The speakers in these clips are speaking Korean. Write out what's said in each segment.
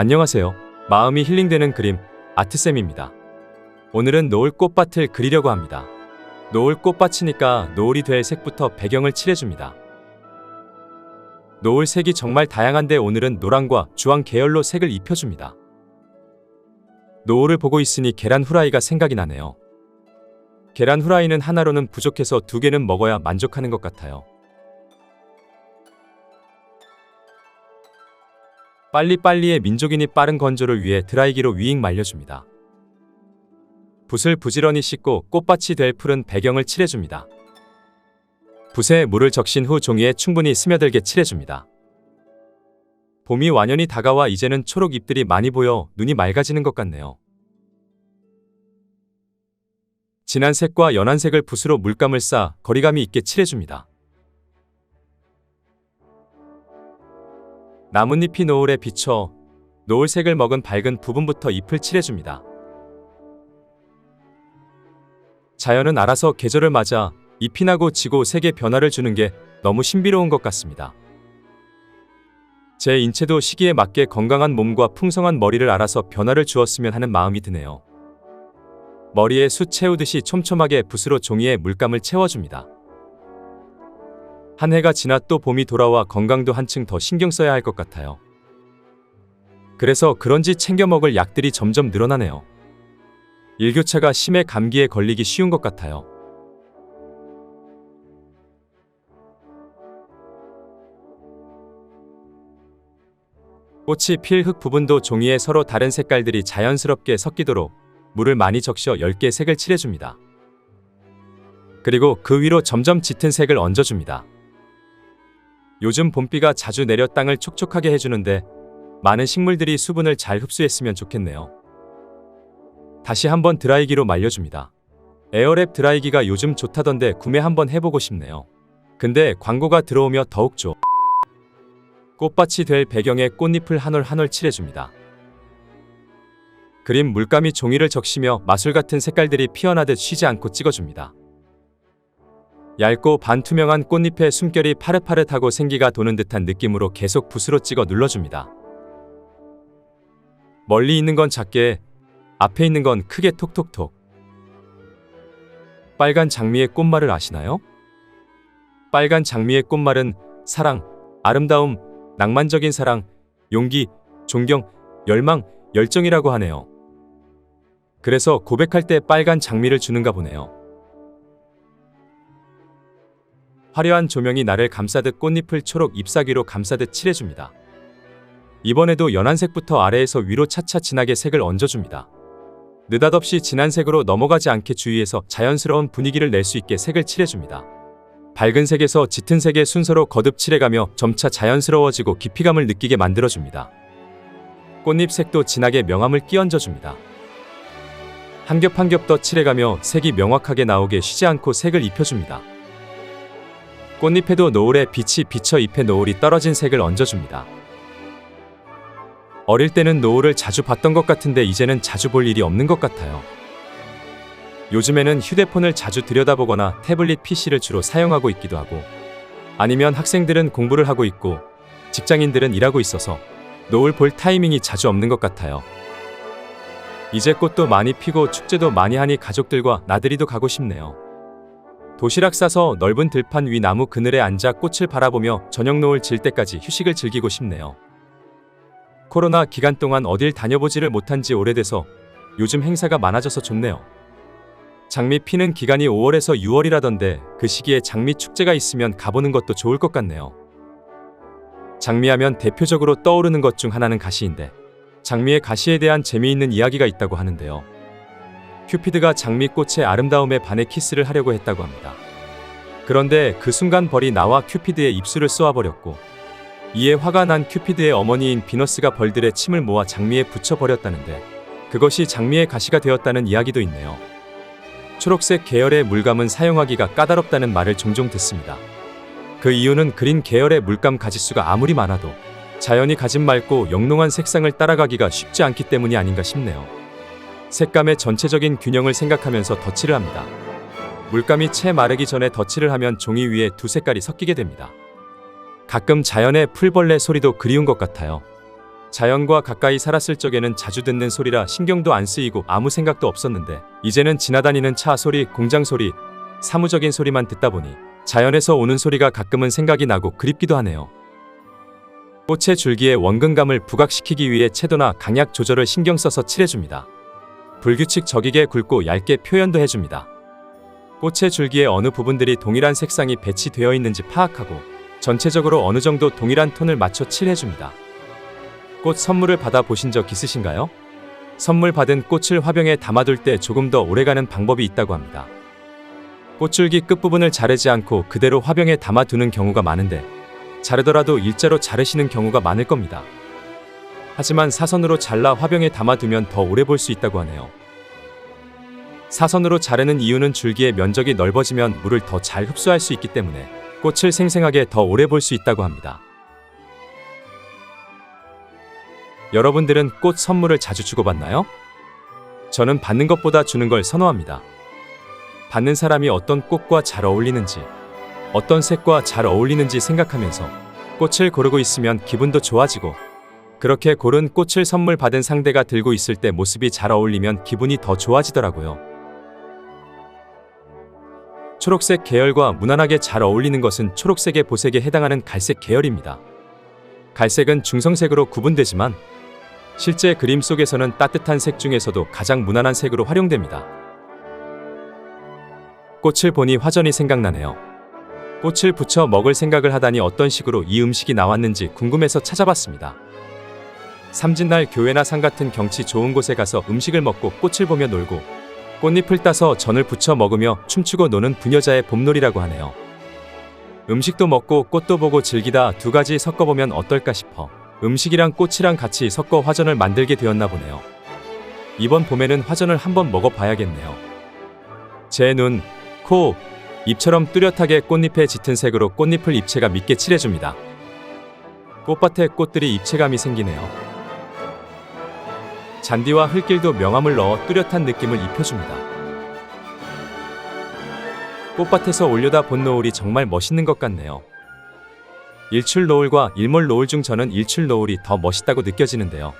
안녕하세요. 마음이 힐링되는 그림 아트쌤입니다. 오늘은 노을 꽃밭을 그리려고 합니다. 노을 꽃밭이니까 노을이 될 색부터 배경을 칠해줍니다. 노을 색이 정말 다양한데 오늘은 노랑과 주황 계열로 색을 입혀줍니다. 노을을 보고 있으니 계란 후라이가 생각이 나네요. 계란 후라이는 하나로는 부족해서 두 개는 먹어야 만족하는 것 같아요. 빨리빨리의 민족인이 빠른 건조를 위해 드라이기로 위잉 말려줍니다. 붓을 부지런히 씻고 꽃밭이 될 푸른 배경을 칠해줍니다. 붓에 물을 적신 후 종이에 충분히 스며들게 칠해줍니다. 봄이 완연히 다가와 이제는 초록 잎들이 많이 보여 눈이 맑아지는 것 같네요. 진한 색과 연한 색을 붓으로 물감을 쌓아 거리감이 있게 칠해줍니다. 나뭇잎이 노을에 비쳐 노을색을 먹은 밝은 부분부터 잎을 칠해줍니다. 자연은 알아서 계절을 맞아 잎이 나고 지고 색의 변화를 주는 게 너무 신비로운 것 같습니다. 제 인체도 시기에 맞게 건강한 몸과 풍성한 머리를 알아서 변화를 주었으면 하는 마음이 드네요. 머리에 숯 채우듯이 촘촘하게 붓으로 종이에 물감을 채워줍니다. 한 해가 지나 또 봄이 돌아와 건강도 한층 더 신경 써야 할 것 같아요. 그래서 그런지 챙겨 먹을 약들이 점점 늘어나네요. 일교차가 심해 감기에 걸리기 쉬운 것 같아요. 꽃이 필 흙 부분도 종이에 서로 다른 색깔들이 자연스럽게 섞이도록 물을 많이 적셔 10개 색을 칠해줍니다. 그리고 그 위로 점점 짙은 색을 얹어줍니다. 요즘 봄비가 자주 내려 땅을 촉촉하게 해주는데 많은 식물들이 수분을 잘 흡수했으면 좋겠네요. 다시 한번 드라이기로 말려줍니다. 에어랩 드라이기가 요즘 좋다던데 구매 한번 해보고 싶네요. 근데 광고가 들어오며 더욱 좋. 꽃밭이 될 배경에 꽃잎을 한 올 한 올 칠해줍니다. 그림 물감이 종이를 적시며 마술 같은 색깔들이 피어나듯 쉬지 않고 찍어줍니다. 얇고 반투명한 꽃잎의 숨결이 파릇파릇하고 생기가 도는 듯한 느낌으로 계속 붓으로 찍어 눌러줍니다. 멀리 있는 건 작게, 앞에 있는 건 크게 톡톡톡. 빨간 장미의 꽃말을 아시나요? 빨간 장미의 꽃말은 사랑, 아름다움, 낭만적인 사랑, 용기, 존경, 열망, 열정이라고 하네요. 그래서 고백할 때 빨간 장미를 주는가 보네요. 화려한 조명이 나를 감싸듯 꽃잎을 초록 잎사귀로 감싸듯 칠해줍니다. 이번에도 연한 색부터 아래에서 위로 차차 진하게 색을 얹어줍니다. 느닷없이 진한 색으로 넘어가지 않게 주의해서 자연스러운 분위기를 낼 수 있게 색을 칠해줍니다. 밝은 색에서 짙은 색의 순서로 거듭 칠해가며 점차 자연스러워지고 깊이감을 느끼게 만들어줍니다. 꽃잎 색도 진하게 명암을 끼얹어줍니다. 한 겹 한 겹 더 칠해가며 색이 명확하게 나오게 쉬지 않고 색을 입혀줍니다. 꽃잎에도 노을의 빛이 비쳐 잎에 노을이 떨어진 색을 얹어줍니다. 어릴 때는 노을을 자주 봤던 것 같은데 이제는 자주 볼 일이 없는 것 같아요. 요즘에는 휴대폰을 자주 들여다보거나 태블릿 PC를 주로 사용하고 있기도 하고 아니면 학생들은 공부를 하고 있고 직장인들은 일하고 있어서 노을 볼 타이밍이 자주 없는 것 같아요. 이제 꽃도 많이 피고 축제도 많이 하니 가족들과 나들이도 가고 싶네요. 도시락 싸서 넓은 들판 위 나무 그늘에 앉아 꽃을 바라보며 저녁 노을 질 때까지 휴식을 즐기고 싶네요. 코로나 기간 동안 어딜 다녀보지를 못한 지 오래돼서 요즘 행사가 많아져서 좋네요. 장미 피는 기간이 5월에서 6월이라던데 그 시기에 장미 축제가 있으면 가보는 것도 좋을 것 같네요. 장미하면 대표적으로 떠오르는 것 중 하나는 가시인데 장미의 가시에 대한 재미있는 이야기가 있다고 하는데요. 큐피드가 장미꽃의 아름다움에 반해 키스를 하려고 했다고 합니다. 그런데 그 순간 벌이 나와 큐피드의 입술을 쏘아버렸고 이에 화가 난 큐피드의 어머니인 비너스가 벌들의 침을 모아 장미에 붙여버렸다는데 그것이 장미의 가시가 되었다는 이야기도 있네요. 초록색 계열의 물감은 사용하기가 까다롭다는 말을 종종 듣습니다. 그 이유는 그린 계열의 물감 가지수가 아무리 많아도 자연이 가진 맑고 영롱한 색상을 따라가기가 쉽지 않기 때문이 아닌가 싶네요. 색감의 전체적인 균형을 생각하면서 덧칠을 합니다. 물감이 채 마르기 전에 덧칠을 하면 종이 위에 두 색깔이 섞이게 됩니다. 가끔 자연의 풀벌레 소리도 그리운 것 같아요. 자연과 가까이 살았을 적에는 자주 듣는 소리라 신경도 안 쓰이고 아무 생각도 없었는데 이제는 지나다니는 차 소리, 공장 소리, 사무적인 소리만 듣다 보니 자연에서 오는 소리가 가끔은 생각이 나고 그립기도 하네요. 꽃의 줄기에 원근감을 부각시키기 위해 채도나 강약 조절을 신경 써서 칠해줍니다. 불규칙 적이게 굵고 얇게 표현도 해줍니다. 꽃의 줄기의 어느 부분들이 동일한 색상이 배치되어 있는지 파악하고 전체적으로 어느 정도 동일한 톤을 맞춰 칠해줍니다. 꽃 선물을 받아 보신 적 있으신가요? 선물 받은 꽃을 화병에 담아둘 때 조금 더 오래가는 방법이 있다고 합니다. 꽃줄기 끝부분을 자르지 않고 그대로 화병에 담아두는 경우가 많은데 자르더라도 일자로 자르시는 경우가 많을 겁니다. 하지만 사선으로 잘라 화병에 담아두면 더 오래 볼 수 있다고 하네요. 사선으로 자르는 이유는 줄기의 면적이 넓어지면 물을 더 잘 흡수할 수 있기 때문에 꽃을 생생하게 더 오래 볼 수 있다고 합니다. 여러분들은 꽃 선물을 자주 주고받나요? 저는 받는 것보다 주는 걸 선호합니다. 받는 사람이 어떤 꽃과 잘 어울리는지, 어떤 색과 잘 어울리는지 생각하면서 꽃을 고르고 있으면 기분도 좋아지고, 그렇게 고른 꽃을 선물 받은 상대가 들고 있을 때 모습이 잘 어울리면 기분이 더 좋아지더라고요. 초록색 계열과 무난하게 잘 어울리는 것은 초록색의 보색에 해당하는 갈색 계열입니다. 갈색은 중성색으로 구분되지만 실제 그림 속에서는 따뜻한 색 중에서도 가장 무난한 색으로 활용됩니다. 꽃을 보니 화전이 생각나네요. 꽃을 붙여 먹을 생각을 하다니 어떤 식으로 이 음식이 나왔는지 궁금해서 찾아봤습니다. 삼진날 교회나 산 같은 경치 좋은 곳에 가서 음식을 먹고 꽃을 보며 놀고 꽃잎을 따서 전을 부쳐 먹으며 춤추고 노는 부녀자의 봄놀이라고 하네요. 음식도 먹고 꽃도 보고 즐기다 두 가지 섞어보면 어떨까 싶어 음식이랑 꽃이랑 같이 섞어 화전을 만들게 되었나 보네요. 이번 봄에는 화전을 한번 먹어봐야겠네요. 제 눈, 코, 입처럼 뚜렷하게 꽃잎에 짙은 색으로 꽃잎을 입체가 밑게 칠해줍니다. 꽃밭에 꽃들이 입체감이 생기네요. 잔디와 흙길도 명암을 넣어 뚜렷한 느낌을 입혀줍니다. 꽃밭에서 올려다 본 노을이 정말 멋있는 것 같네요. 일출 노을과 일몰 노을 중 저는 일출 노을이 더 멋있다고 느껴지는데요.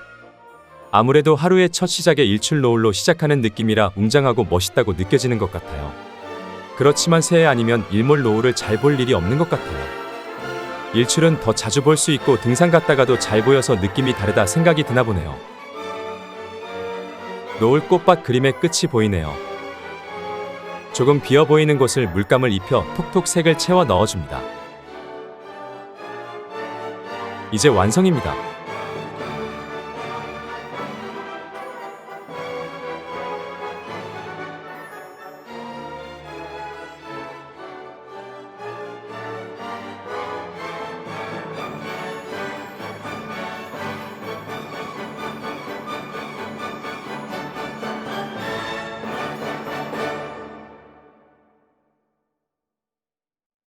아무래도 하루의 첫 시작에 일출 노을로 시작하는 느낌이라 웅장하고 멋있다고 느껴지는 것 같아요. 그렇지만 새해 아니면 일몰 노을을 잘 볼 일이 없는 것 같아요. 일출은 더 자주 볼 수 있고 등산 갔다가도 잘 보여서 느낌이 다르다 생각이 드나 보네요. 노을 꽃밭 그림의 끝이 보이네요. 조금 비어 보이는 곳을 물감을 입혀 톡톡 색을 채워 넣어줍니다. 이제 완성입니다.